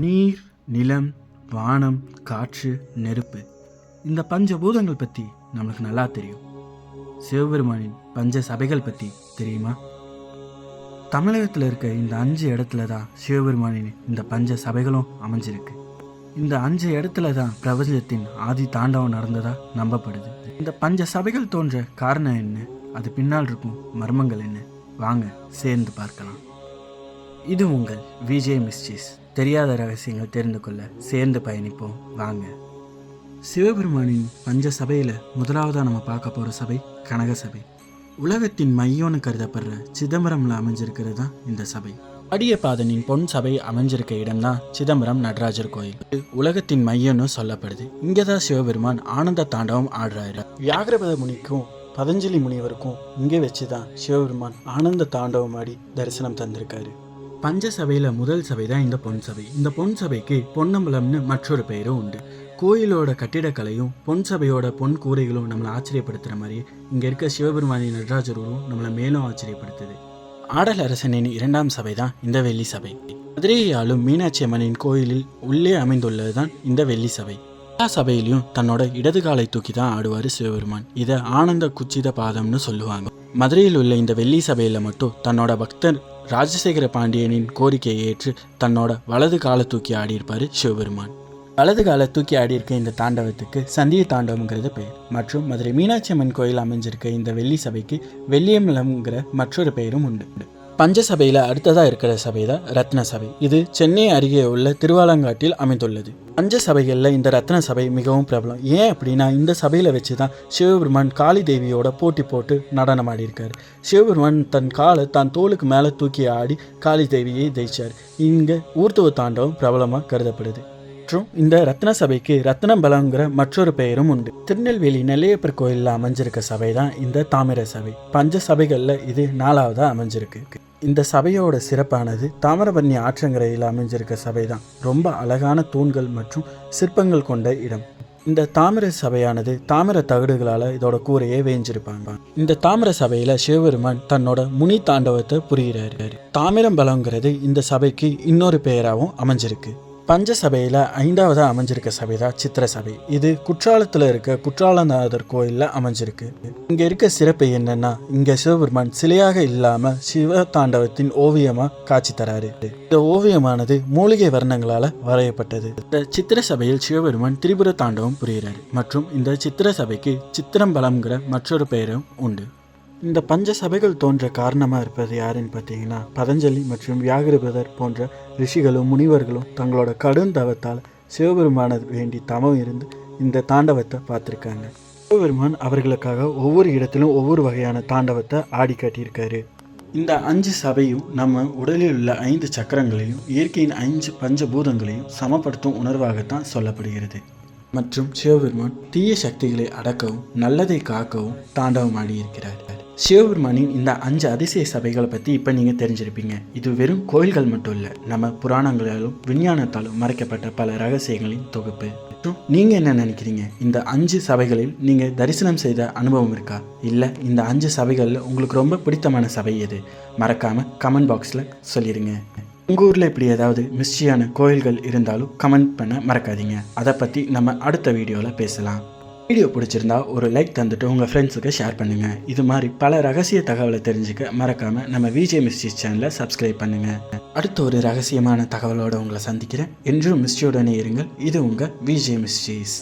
நீர் நிலம் வானம் காற்று நெருப்பு. இந்த பஞ்ச பூதங்கள் பற்றி நம்மளுக்கு நல்லா தெரியும். சிவபெருமானின் பஞ்ச சபைகள் பற்றி தெரியுமா? தமிழகத்தில் இருக்க இந்த அஞ்சு இடத்துல தான் சிவபெருமானின் இந்த பஞ்ச சபைகளும் அமைஞ்சிருக்கு. இந்த அஞ்சு இடத்துல தான் பிரபஞ்சத்தின் ஆதி தாண்டவம் நடந்ததாக நம்பப்படுது. இந்த பஞ்ச சபைகள் தோன்ற காரணம் என்ன? அது பின்னால் இருக்கும் மர்மங்கள் என்ன? வாங்க சேர்ந்து பார்க்கலாம். இது உங்கள் விஜய் மிஸ்டீஸ். தெரியாத ரகசியங்கள் தெரிந்து கொள்ள சேர்ந்து பயணிப்போம். வாங்க. சிவபெருமானின் பஞ்ச சபையில் முதலாவதாக நம்ம பார்க்க போகிற சபை கனக சபை. உலகத்தின் மையம்னு கருதப்படுற சிதம்பரம்ல அமைஞ்சிருக்கிறது தான் இந்த சபை. அடியபாதனின் பொன் சபை அமைஞ்சிருக்க இடம்தான் சிதம்பரம் நடராஜர் கோயில். உலகத்தின் மையம்னு சொல்லப்படுது. இங்கே தான் சிவபெருமான் ஆனந்த தாண்டவம் ஆடுறாரு. வியாகரபத முனிக்கும் பதஞ்சலி முனிவருக்கும் இங்கே வச்சு தான் சிவபெருமான் ஆனந்த தாண்டவம் ஆடி தரிசனம் தந்திருக்காரு. பஞ்ச சபையில் முதல் சபை தான் இந்த பொன் சபை. இந்த பொன் சபைக்கு பொன்னம்பலம்னு மற்றொரு பெயரும் உண்டு. கோயிலோட கட்டிடக்கலையும் பொன் சபையோட பொன் கூரைகளும் நம்மளை ஆச்சரியப்படுத்துகிற மாதிரி இங்கே இருக்க சிவபெருமானி நடராஜரும் நம்மளை மேலும் ஆச்சரியப்படுத்துது. ஆடல் அரசனின் இரண்டாம் சபை தான் இந்த வெள்ளி சபை. மதுரையை ஆளும் மீனாட்சி அம்மனின் கோயிலில் உள்ளே அமைந்துள்ளது தான் இந்த வெள்ளி சபை. எல்லா சபையிலையும் தன்னோட இடது காலை தூக்கி தான் ஆடுவார் சிவபெருமான். இதை ஆனந்த குச்சித பாதம்னு சொல்லுவாங்க. மதுரையில் உள்ள இந்த வெள்ளி சபையில் மட்டும் தன்னோட பக்தர் ராஜசேகர பாண்டியனின் கோரிக்கையை ஏற்று தன்னோட வலது காலை தூக்கி ஆடியிருப்பார் சிவபெருமான். வலது காலை தூக்கி ஆடியிருக்க இந்த தாண்டவத்துக்கு சந்திய தாண்டவங்கிறது பெயர் மற்றும் மதுரை மீனாட்சி அம்மன் கோயில் அமைஞ்சிருக்க இந்த வெள்ளி சபைக்கு வெள்ளியம்பலம்ங்கிற மற்றொரு பெயரும் உண்டு. பஞ்சசபையில் அடுத்ததாக இருக்கிற சபை தான் ரத்ன சபை இது சென்னை அருகே உள்ள திருவாலங்காட்டில் அமைந்துள்ளது. அஞ்சு சபைகளில் இந்த ரத்ன சபை மிகவும் பிரபலம். ஏன் அப்படின்னா இந்த சபையில் வச்சு தான் சிவபெருமான் காளி தேவியோட போட்டி போட்டு நடனம் ஆடியிருக்காரு. சிவபெருமான் தன் காலை தான் தோலுக்கு மேலே தூக்கி ஆடி காளி தேவியை ஜெயிச்சார். இங்கே ஊர்த்துவ தாண்டவம் பிரபலமாக கருதப்படுது. மற்றும் இந்த ரத்ன சபைக்கு ரத்னம்பலங்கிற மற்றொரு பெயரும் உண்டு. திருநெல்வேலி நெல்லையப்பர் கோயிலில் அமைஞ்சிருக்க சபை தான் இந்த தாமிர சபை. பஞ்ச சபைகளில் இது நாலாவதாக அமைஞ்சிருக்கு. இந்த சபையோட சிறப்பானது தாமிரபரணி ஆற்றங்கரையில் அமைஞ்சிருக்க சபை தான். ரொம்ப அழகான தூண்கள் மற்றும் சிற்பங்கள் கொண்ட இடம். இந்த தாமிர சபையானது தாமிர தகடுகளால் இதோட கூரையே வேஞ்சிருப்பாங்க. இந்த தாமிர சபையில் சிவபெருமான் தன்னோட முனி தாண்டவத்தை புரிகிறாரு. தாமிரம்பலங்கிறது இந்த சபைக்கு இன்னொரு பெயராகவும் அமைஞ்சிருக்கு. பஞ்ச சபையில் ஐந்தாவதாக அமைஞ்சிருக்க சபை தான் சித்திர சபை இது குற்றாலத்தில் இருக்க குற்றாலநாதர் கோயிலில் அமைஞ்சிருக்கு. இங்கே இருக்க சிறப்பு என்னன்னா இங்கே சிவபெருமான் சிலையாக இல்லாமல் சிவ தாண்டவத்தின் ஓவியமாக காட்சி தராரு. இந்த ஓவியமானது மூலிகை வர்ணங்களால் வரையப்பட்டது. இந்த சித்திர சபையில் சிவபெருமான் திரிபுர தாண்டவம் புரிகிறார். மற்றும் இந்த சித்திர சபைக்கு சித்திரம்பலம்ங்கிற மற்றொரு பெயரும் உண்டு. இந்த பஞ்ச சபைகள் தோன்ற காரணமாக இருப்பது யாருன்னு பார்த்தீங்கன்னா பதஞ்சலி மற்றும் வியாகிரபதர் போன்ற ரிஷிகளும் முனிவர்களும் தங்களோட கடும் தவத்தால் சிவபெருமான வேண்டி தவம் இருந்து இந்த தாண்டவத்தை பார்த்துருக்காங்க. சிவபெருமான் அவர்களுக்காக ஒவ்வொரு இடத்திலும் ஒவ்வொரு வகையான தாண்டவத்தை ஆடி காட்டியிருக்காரு. இந்த அஞ்சு சபையும் நம்ம உடலில் உள்ள ஐந்து சக்கரங்களையும் இயற்கையின் ஐந்து பஞ்சபூதங்களையும் சமப்படுத்தும் உணர்வாகத்தான் சொல்லப்படுகிறது. மற்றும் சிவபெருமான் தீய சக்திகளை அடக்கவும் நல்லதை காக்கவும் தாண்டவம் ஆடியிருக்கிறார் சிவபெருமானின் இந்த அஞ்சு அதிசய சபைகளை பற்றி இப்போ நீங்கள் தெரிஞ்சிருப்பீங்க. இது வெறும் கோயில்கள் மட்டும் இல்லை நம்ம புராணங்களாலும் விஞ்ஞானத்தாலும் மறைக்கப்பட்ட பல ரகசியங்களின் தொகுப்பு. மற்றும் நீங்கள் என்ன நினைக்கிறீங்க? இந்த அஞ்சு சபைகளில் நீங்கள் தரிசனம் செய்த அனுபவம் இருக்கா? இல்லை இந்த அஞ்சு சபைகளில் உங்களுக்கு ரொம்ப பிடித்தமான சபை எது? மறக்காமல் கமெண்ட் பாக்ஸில் சொல்லிடுங்க உங்கள் ஊரில் இப்படி ஏதாவது மிஸ்டியான கோயில்கள் இருந்தாலும் கமெண்ட் பண்ண மறக்காதீங்க. அதை பற்றி நம்ம அடுத்த வீடியோவில் பேசலாம். வீடியோ பிடிச்சிருந்தா ஒரு லைக் தந்துட்டு உங்கள் ஃப்ரெண்ட்ஸுக்கு ஷேர் பண்ணுங்கள் இது மாதிரி பல ரகசிய தகவலை தெரிஞ்சுக்க மறக்காமல் நம்ம விஜய் மிஸ்டீஸ் சேனலை சப்ஸ்கிரைப் பண்ணுங்கள் அடுத்த ஒரு ரகசியமான தகவலோடு உங்களை சந்திக்கிறேன். என்றும் மிஸ்டியுடனே இருங்கள். இது உங்கள் விஜய் மிஸ்டீஸ்